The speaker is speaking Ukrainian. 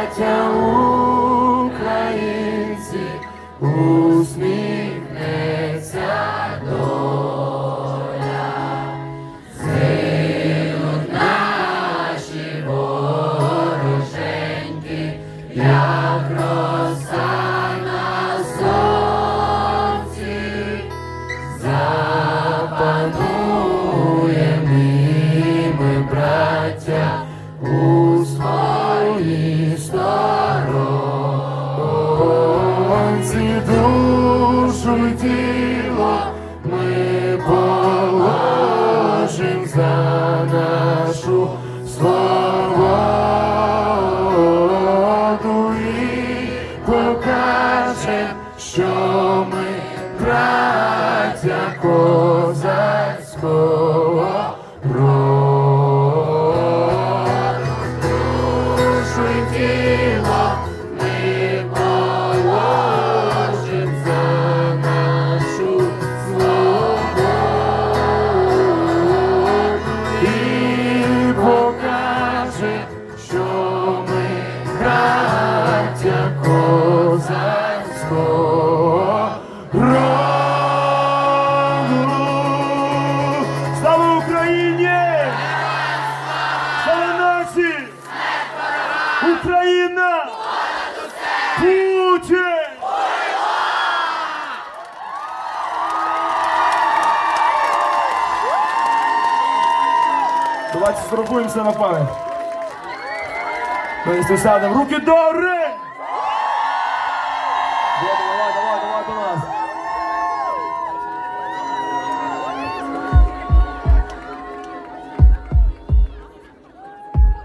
браття українці, усміхнеться доля. Згинуть наші вороженьки, як роса на сонці, запануєм і ми, браття, своїй душу тіло ми положим за нашу свободу і покажем, що ми браття козацького Й ми нашу свободу. І покаже, що ми Україна! Путін! Давайте сфотографуємося на пам'ять. Руки до гори!